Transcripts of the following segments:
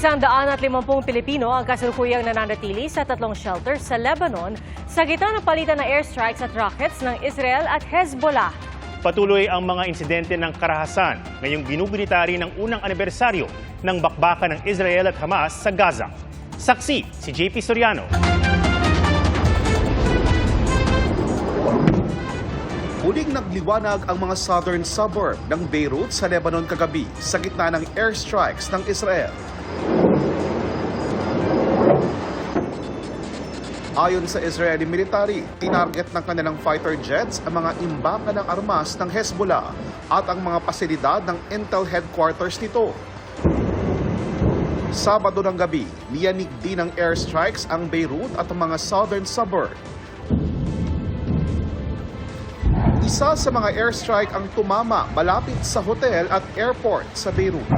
Isang daan at limampung Pilipino ang kasalukuyang nananatili sa tatlong shelters sa Lebanon sa gitna ng palitan ng airstrikes at rockets ng Israel at Hezbollah. Patuloy ang mga insidente ng karahasan ngayong ginugunita rin ng unang anibersaryo ng bakbakan ng Israel at Hamas sa Gaza. Saksi si JP Soriano. Muling nagliwanag ang mga southern suburb ng Beirut sa Lebanon kagabi sa gitna ng airstrikes ng Israel. Ayon sa Israeli military, tinarget ng kanilang fighter jets ang mga imbakan ng armas ng Hezbollah at ang mga pasilidad ng Intel headquarters nito. Sabado ng gabi, niyanig din ng airstrikes ang Beirut at ang mga southern suburb Isa sa mga airstrike ang tumama malapit sa hotel at airport sa Beirut.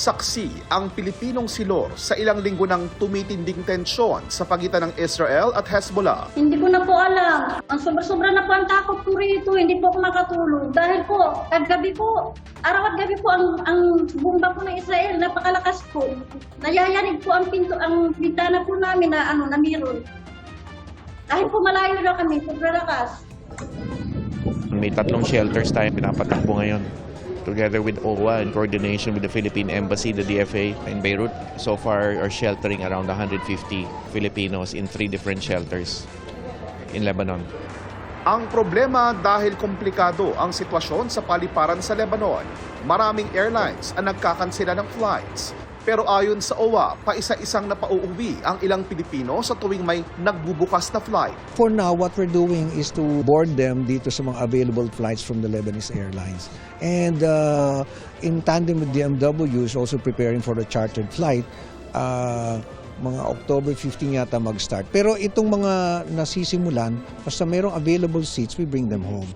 Saksi ang Pilipinong silor sa ilang linggo ng tumitinding tensyon sa pagitan ng Israel at Hezbollah. Hindi ko na po alam. Ang sobra-sobra na po ang takot ko rito. Hindi po ako makatulog. Dahil po, kagabi po, araw at gabi po ang, ang bomba po ng Israel, napakalakas po. Nayayanig po ang pinto, ang bintana po namin na ano, na meron. Dahil po malayo na kami, sobrang lakas. May tatlong shelters tayo pinapatakbo ngayon together with OWA in coordination with the Philippine Embassy, the DFA in Beirut. So far are sheltering around 150 Filipinos in three different shelters in Lebanon. Ang problema dahil komplikado ang sitwasyon sa paliparan sa Lebanon. Maraming airlines ang nagkakansela ng flights. Pero ayon sa OWA, paisa-isang napauuwi ang ilang Pilipino sa tuwing may nagbubukas na flight. For now, what we're doing is to board them dito sa mga available flights from the Lebanese Airlines. And uh, in tandem with DMW is also preparing for a chartered flight. Uh, mga October 15 yata mag-start. Pero itong mga nasisimulan, basta mayroong available seats, we bring them home.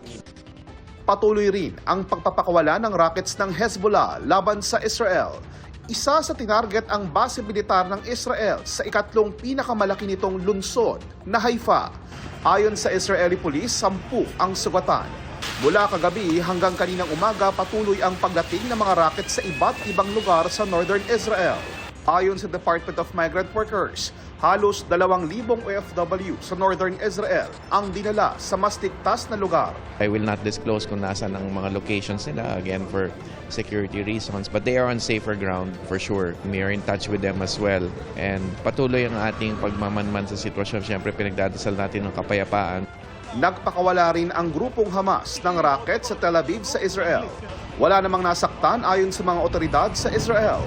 Patuloy rin ang pagpapakawala ng rockets ng Hezbollah laban sa Israel. Isa sa tinarget ang base militar ng Israel sa ikatlong pinakamalaki nitong lungsod na Haifa. Ayon sa Israeli Police, sampu ang sugatan. Mula kagabi hanggang kaninang umaga patuloy ang pagdating ng mga rocket sa iba't ibang lugar sa northern Israel. Ayon sa Department of Migrant Workers, halos 2,000 OFW sa northern Israel ang dinala sa mas ligtas na lugar I will not disclose kung nasa ang mga locations nila, again, for security reasons. But they are on safer ground, for sure. We are in touch with them as well. And patuloy ang ating pagmamanman sa sitwasyon. Siyempre, pinagdadasal natin ng kapayapaan. Nagpakawala rin ang grupong Hamas ng racket sa Tel Aviv sa Israel. Wala namang nasaktan ayon sa mga otoridad sa Israel.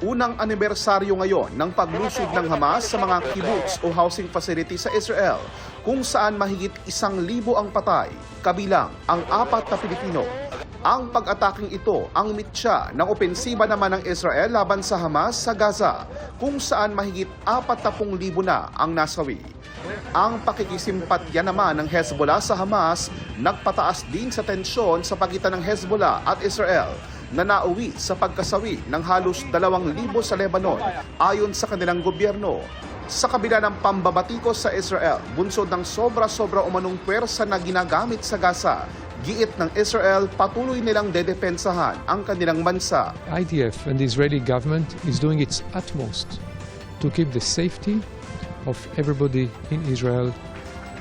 Unang anibersaryo ngayon ng paglusog ng Hamas sa mga kibbutz o housing facility sa Israel kung saan mahigit isang libo ang patay, kabilang ang apat na Pilipino. Ang pag-ataking ito ang mitya ng opensiba naman ng Israel laban sa Hamas sa Gaza kung saan mahigit 40,000 na ang nasawi. Ang pakikisimpatya naman ng Hezbollah sa Hamas nagpataas din sa tensyon sa pagitan ng Hezbollah at Israel na nauwi sa pagkasawi ng halos 2,000 sa Lebanon ayon sa kanilang gobyerno. Sa kabila ng pambabatikos sa Israel, bunsod ng sobra-sobra umanong pwersa na ginagamit sa Gaza, giit ng Israel patuloy nilang dedepensahan ang kanilang bansa. IDF and the Israeli government is doing its utmost to keep the safety of everybody in Israel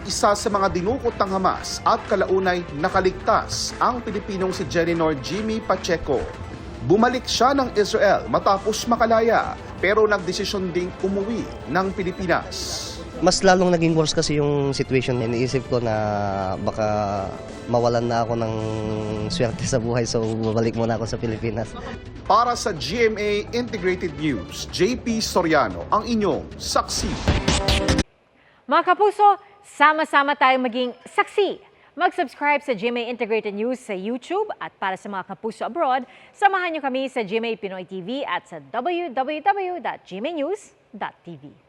Isa sa mga dinukot ng Hamas at kalaunay nakaligtas ang Pilipinong si Jenninor Jimmy Pacheco. Bumalik siya ng Israel matapos makalaya pero nagdesisyon ding umuwi ng Pilipinas. Mas lalong naging worse kasi yung situation. Iniisip ko na baka mawalan na ako ng swerte sa buhay so babalik muna ako sa Pilipinas. Para sa GMA Integrated News, JP Soriano ang inyong saksi. Mga kapuso, sama-sama tayong maging saksi. Mag-subscribe sa GMA Integrated News sa YouTube at para sa mga kapuso abroad, samahan niyo kami sa GMA Pinoy TV at sa www.gmanews.tv.